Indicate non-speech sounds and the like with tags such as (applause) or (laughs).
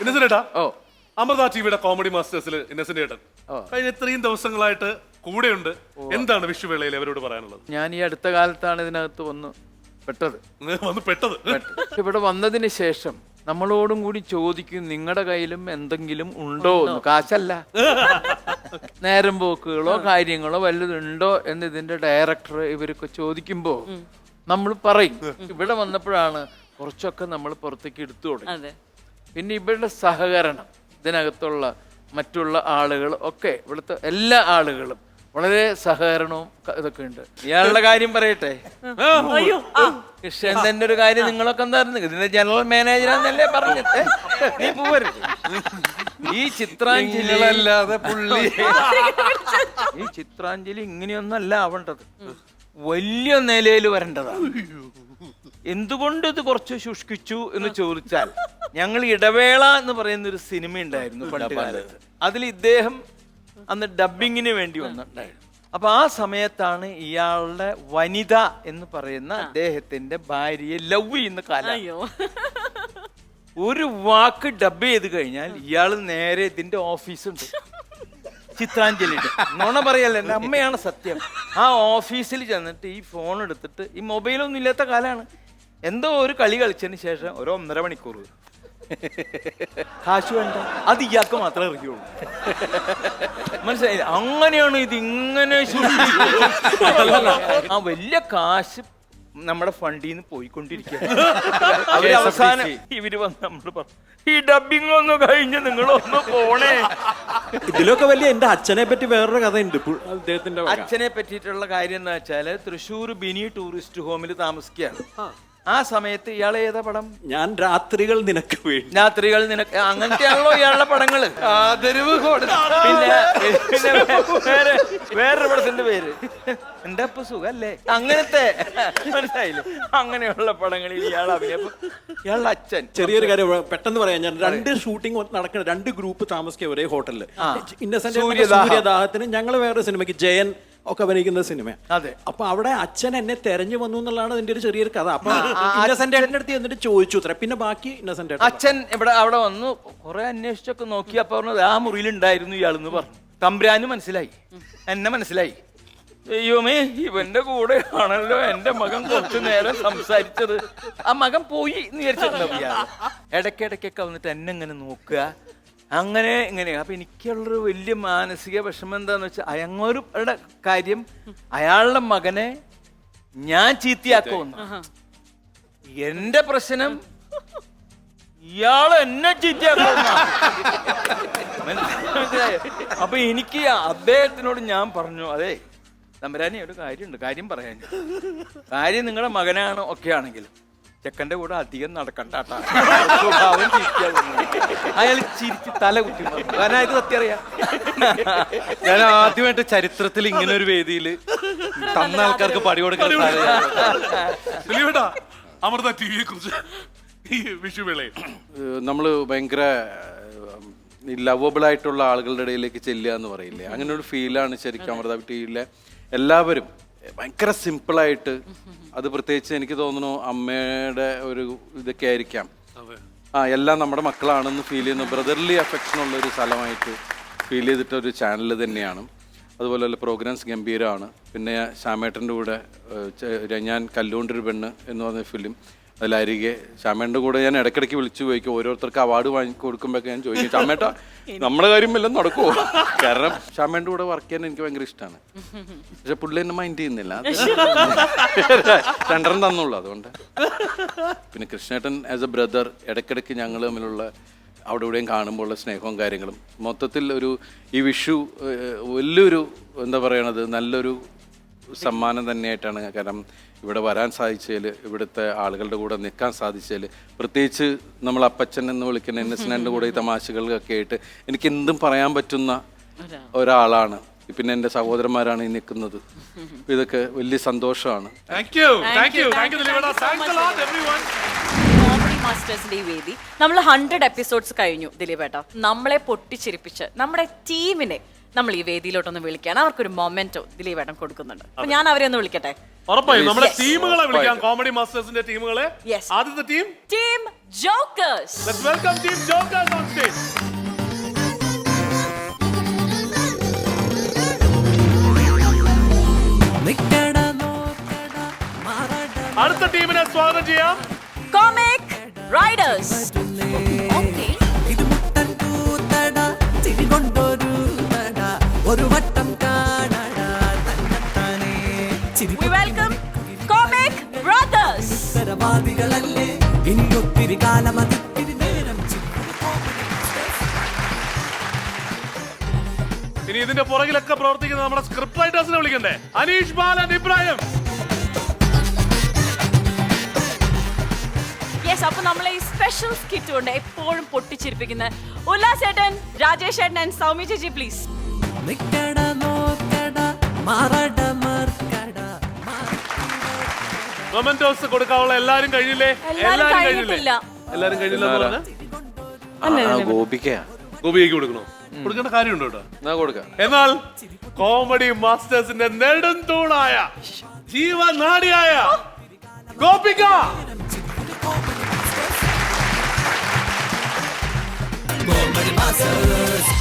ഇന്നസെന്റ് ഏട്ടാ ഓ. അമൃത ടിവിയുടെ കോമഡി മാസ്റ്റേഴ്സിൽ ഇന്നസെന്റ് ഏട്ടൻ. കഴിഞ്ഞ ഇത്രയും ദിവസങ്ങളായിട്ട് കൂടെയുണ്ട്. എന്താണ് വിഷുവേളയിൽ അവരോട് പറയാനുള്ളത്? ഞാൻ ഈ അടുത്ത കാലത്താണ് ഇതിനകത്ത് വന്ന് പെട്ടത്. വന്ന് പെട്ടത്? ഇവിടെ വന്നതിന് ശേഷം നമ്മളോടും കൂടി ചോദിക്കും നിങ്ങളുടെ കയ്യിലും എന്തെങ്കിലും ഉണ്ടോ എന്ന്. കാശല്ല. (laughs) നേരം പോക്കുകളോ കാര്യങ്ങളോ വല്ലതുണ്ടോ എന്ന് ഇതിന്റെ ഡയറക്ടർ ഇവരൊക്കെ ചോദിക്കുമ്പോ നമ്മൾ പറയും. ഇവിടെ വന്നപ്പോഴാണ് കുറച്ചൊക്കെ നമ്മൾ പുറത്തേക്ക് എടുത്തു തുടങ്ങി. അതെ. പിന്നെ ഇവരുടെ സഹകരണം ഇതിനകത്തുള്ള മറ്റുള്ള ആളുകൾ ഒക്കെ ഇവിടുത്തെ എല്ലാ ആളുകളും വളരെ സഹകരണവും ഇതൊക്കെ ഉണ്ട്. ഇയാളുടെ കാര്യം പറയട്ടെ. കൃഷ്ണന്റെ ഒരു കാര്യം നിങ്ങളൊക്കെ എന്തായിരുന്നു ഇതിന്റെ ജനറൽ മാനേജറാന്നല്ലേ പറഞ്ഞത്? നീ പോവരുത് ഈ ചിത്രാഞ്ജലി അല്ലാതെ പുള്ളി ഈ ചിത്രാഞ്ജലി ഇങ്ങനെയൊന്നല്ല ആവേണ്ടത്. വലിയ നിലയിൽ വരേണ്ടതാണ്. എന്തുകൊണ്ട് ഇത് കുറച്ച് ശുഷ്കിച്ചു എന്ന് ചോദിച്ചാൽ ഞങ്ങൾ ഇടവേള എന്ന് പറയുന്ന ഒരു സിനിമ ഉണ്ടായിരുന്നു പണ്ട് കാലത്ത് അതിൽ ഇദ്ദേഹം അന്ന് ഡബിങ്ങിന് വേണ്ടി വന്നിട്ടുണ്ടായിരുന്നു. അപ്പൊ ആ സമയത്താണ് ഇയാളുടെ വനിത എന്ന് പറയുന്ന അദ്ദേഹത്തിന്റെ ഭാര്യയെ ലവ് ചെയ്യുന്ന കാലം. ഒരു വാക്ക് ഡബ് ചെയ്ത് കഴിഞ്ഞാൽ ഇയാൾ നേരെ ഇതിന്റെ ഓഫീസുണ്ട്. ചിത്രാഞ്ജലിയുടെ. നോണ പറയല്ല എന്റെ അമ്മയാണ് സത്യം. ആ ഓഫീസിൽ ചെന്നിട്ട് ഈ ഫോൺ എടുത്തിട്ട് ഈ മൊബൈലൊന്നും ഇല്ലാത്ത കാലമാണ്. എന്തോ ഒരു കളി കളിച്ചതിന് ശേഷം ഒരു ഒന്നര മണിക്കൂർ. (laughs) കാശ് വേണ്ട. അത് ഇയാൾക്ക് മാത്രമേ അറിയുള്ളൂ (laughs) മനസ്സിലായി? അങ്ങനെയാണ് ഇത് ഇങ്ങനെ ആ വലിയ കാശ് നമ്മുടെ ഫണ്ടിൽ നിന്ന് പോയിക്കൊണ്ടിരിക്കുകയാണ് (laughs) അവസാനം ഇവർ വന്ന് നമ്മൾ പറഞ്ഞു ഈ ഡബിങ് ഒന്ന് കഴിഞ്ഞ് നിങ്ങളൊന്ന് പോണേ. ഇതിലൊക്കെ വലിയ എന്റെ അച്ഛനെ പറ്റി വേറൊരു കഥയുണ്ട്. ഉണ്ട് അദ്ദേഹത്തിന്റെ അച്ഛനെ പറ്റിയിട്ടുള്ള കാര്യം എന്ന് വെച്ചാൽ തൃശ്ശൂർ ബിനി ടൂറിസ്റ്റ് ഹോമിൽ താമസിക്കുകയാണ്. ആ സമയത്ത് ഇയാളെ ഏതാ പടം? ഞാൻ രാത്രികൾ നിനക്ക് വേണ്ടി. രാത്രികൾ നിനക്ക് അങ്ങനത്തെയാണല്ലോ ഇയാളുടെ പടങ്ങൾ. ആദരവ് പിന്നെ പിന്നെ വേറെ വേറൊരു പടത്തിന്റെ പേര്. എന്റെ അപ്പൊ സുഖല്ലേ? അങ്ങനത്തെ മനസ്സിലായില്ലേ? അങ്ങനെയുള്ള പടങ്ങളിൽ ഇയാൾ അഭിനയം ഇയാളുടെ അച്ഛൻ. ചെറിയൊരു കാര്യം പെട്ടെന്ന് പറയാം. ഞാൻ രണ്ട് ഷൂട്ടിംഗ് നടക്കുന്ന രണ്ട് ഗ്രൂപ്പ് താമസിക്കുക ഒരേ ഹോട്ടലിൽ ഇന്നസെന്റ് സൂര്യദാഹം. സൂര്യദാഹത്തിന് ഞങ്ങൾ വേറെ സിനിമയ്ക്ക് ജയൻ ഒക്കെ അഭിനയിക്കുന്ന സിനിമ. അതെ. അപ്പൊ അവിടെ അച്ഛൻ എന്നെ തെരഞ്ഞു വന്നു എന്നുള്ളതാണ് അതിന്റെ ഒരു ചെറിയൊരു കഥ. അപ്പൊ ഇന്നസെന്റ് അടുത്ത് എന്നിട്ട് ചോദിച്ചു അത്ര പിന്നെ ബാക്കി ഇന്നസെന്റ് ഏട്ടൻ അച്ഛൻ ഇവിടെ അവിടെ വന്നു കുറെ അന്വേഷിച്ചൊക്കെ നോക്കി. അപ്പൊ പറഞ്ഞത് ആ മുറിയിൽ ഉണ്ടായിരുന്നു ഇയാളെന്ന് പറഞ്ഞു. തമ്പ്രാന് മനസ്സിലായി. എന്നെ മനസ്സിലായി. ദൈവമേ ഇവന്റെ കൂടെ ആണല്ലോ എന്റെ മകൻ കുറച്ചു നേരം സംസാരിച്ചത്. ആ മകൻ പോയി എന്ന് വിചാരിച്ചിട്ടുണ്ടാവും ഇയാൾ. ഇടയ്ക്കിടയ്ക്കൊക്കെ വന്നിട്ട് എന്നെ ഇങ്ങനെ നോക്കുക? അങ്ങനെ ഇങ്ങനെ അപ്പൊ എനിക്കുള്ളൊരു വലിയ മാനസിക വിഷമം എന്താന്ന് വെച്ചാൽ അയങ്ങോരുടെ കാര്യം അയാളുടെ മകനെ ഞാൻ ചീത്തയാക്കുമെന്ന്. എന്റെ പ്രശ്നം ഇയാൾ എന്നെ ചീത്തയാക്കുന്ന അപ്പൊ എനിക്ക് അദ്ദേഹത്തിനോട് ഞാൻ പറഞ്ഞു അതെ തമ്പരാനി ഒരു കാര്യമുണ്ട്. കാര്യം പറയാൻ. കാര്യം നിങ്ങളുടെ മകനാണ് ഒക്കെ ആണെങ്കിലും ചെക്കന്റെ കൂടെ അധികം നടക്കണ്ട. സ്വഭാവം. അയാൾ ചിരിച്ച് തല കുത്തി ഞാനായത് കാരണം ഇത് സത്യം ഞാൻ ആദ്യമായിട്ട് ചരിത്രത്തിൽ ഇങ്ങനെ ഒരു വേദിയിൽ തന്ന ആൾക്കാർക്ക് പടി കൊടുക്കാൻ ദിലീപേട്ടാ അമൃത ടിവിയെ കുറിച്ച് ഈ വിഷുവേളയിൽ നമ്മൾ ഭയങ്കര ലവബിൾ ആയിട്ടുള്ള ആളുകളുടെ ഇടയിലേക്ക് ചെല്ലുക എന്ന് പറയില്ലേ? അങ്ങനെ ഒരു ഫീലാണ് ശരിക്കും അമൃത ടിവിയിലെ. എല്ലാവരും ഭയങ്കര സിമ്പിളായിട്ട് അത് പ്രത്യേകിച്ച് എനിക്ക് തോന്നുന്നു അമ്മയുടെ ഒരു ഇതൊക്കെ ആയിരിക്കാം. ആ എല്ലാം നമ്മുടെ മക്കളാണെന്ന് ഫീൽ ചെയ്യുന്ന. ബ്രദർലി അഫെക്ഷൻ ഉള്ള ഒരു സ്ഥലമായിട്ട് ഫീൽ ചെയ്തിട്ട ഒരു ചാനൽ തന്നെയാണ്. അതുപോലെ തന്നെ പ്രോഗ്രാംസ് ഗംഭീരമാണ് പിന്നെ ശ്യാമേട്ടന്റെ കൂടെ ഞാൻ കല്ലുകൊണ്ടൊരു പെണ്ണ് എന്ന് പറഞ്ഞ ഫിലിം അതിലരികെ ശ്യാമേട്ടന്റെ കൂടെ ഞാൻ ഇടയ്ക്കിടയ്ക്ക് വിളിച്ചു ചോദിക്കും. ഓരോരുത്തർക്ക് അവാർഡ് വാങ്ങി കൊടുക്കുമ്പോഴൊക്കെ ഞാൻ ചോദിക്കും ശ്യാമേട്ട (laughs) നമ്മുടെ കാര്യം എല്ലാം നടക്കുമോ കാരണം ശ്യാമേന്റെ കൂടെ വർക്ക് ചെയ്യാൻ എനിക്ക് ഭയങ്കര ഇഷ്ടമാണ് പക്ഷെ പുള്ളി എന്നെ മൈൻഡ് ചെയ്യുന്നില്ല. രണ്ടെണ്ണം തന്നുള്ളൂ അതുകൊണ്ട്. പിന്നെ കൃഷ്ണേട്ടൻ ആസ് എ ബ്രദർ ഇടയ്ക്കിടയ്ക്ക് ഞങ്ങൾ തമ്മിലുള്ള അവിടെ ഇവിടെയും കാണുമ്പോൾ ഉള്ള സ്നേഹവും കാര്യങ്ങളും മൊത്തത്തിൽ ഒരു ഈ വിഷു വലിയൊരു എന്താ പറയണത് നല്ലൊരു സമ്മാനം തന്നെയായിട്ടാണ്. കാരണം ഇവിടെ വരാൻ സാധിച്ചതിൽ ഇവിടുത്തെ ആളുകളുടെ കൂടെ നിൽക്കാൻ സാധിച്ചതിൽ പ്രത്യേകിച്ച് നമ്മൾ അപ്പച്ചൻ എന്ന് വിളിക്കുന്ന ഇന്നസെന്റെ കൂടെ ഈ തമാശകളൊക്കെ ആയിട്ട് എനിക്ക് എന്തും പറയാൻ പറ്റുന്ന ഒരാളാണ്. പിന്നെ എന്റെ സഹോദരന്മാരാണ് ഈ നിൽക്കുന്നത്. (laughs) ഇതൊക്കെ വലിയ സന്തോഷമാണ്. മാസ്റ്റേഴ്സിന്റെ ഈ വേദി. നമ്മൾ ഹൺഡ്രഡ് എപ്പിസോഡ്സ് കഴിഞ്ഞു ദിലീപേട്ട. നമ്മളെ പൊട്ടിച്ചിരിപ്പിച്ച് നമ്മുടെ ടീമിനെ നമ്മൾ ഈ വേദിയിലോട്ടൊന്ന് വിളിക്കുകയാണ്. അവർക്കൊരു മൊമെന്റോ ദിലീപേട്ടൻ കൊടുക്കുന്നുണ്ട്. അപ്പൊ ഞാൻ അവരെ ഒന്ന് വിളിക്കട്ടെ? ഉറപ്പായും നമ്മുടെ ടീമുകളെ വിളിക്കാം. കോമഡി മാസ്റ്റേഴ്സിന്റെ ടീമുകളെ. Yes. ആദ്യത്തെ team team jokers let's welcome team jokers on stage അടുത്ത ടീമിനെ സ്വാഗതം ചെയ്യാം. കോമിക് റൈഡേഴ്സ് ഒരു വട്ടം കാണട തന്നെത്താനേ. ഉത്തരവാദികളല്ലേ കാലം അതിത്തിരി നേരം ഇനി ഇതിന്റെ പുറകിലൊക്കെ പ്രവർത്തിക്കുന്ന നമ്മുടെ സ്ക്രിപ്റ്റ് റൈറ്റേഴ്സിനെ വിളിക്കണ്ടേ? അനീഷ് ബാലൻ ഇബ്രാഹിം യെസ് അപ്പൊ നമ്മളെ ഈ സ്പെഷ്യൽ സ്കിറ്റ് കൊണ്ട് എപ്പോഴും പൊട്ടിച്ചിരിപ്പിക്കുന്ന ഉല്ലാസ് ഏട്ടൻ രാജേഷ് ഏട്ടൻ ആൻഡ് സൗമ്യ ചേച്ചി പ്ലീസ് മൊമെന്റോസ് കൊടുക്കാനുള്ള എല്ലാരും കഴിഞ്ഞില്ലേ? എല്ലാരും കഴിഞ്ഞില്ല? എല്ലാരും കഴിഞ്ഞില്ല എന്ന് പറഞ്ഞാ? ആ, ഗോപിക്കയാ ഗോപിയേക്ക് കൊടുക്കണോ? കൊടുക്കേണ്ട കാര്യമുണ്ടോ കേട്ടോ കൊടുക്കാം. എന്നാൽ കോമഡി മാസ്റ്റേഴ്സിന്റെ നെടും തൂണായ ജീവനാടിയായ ഗോപിക Masters.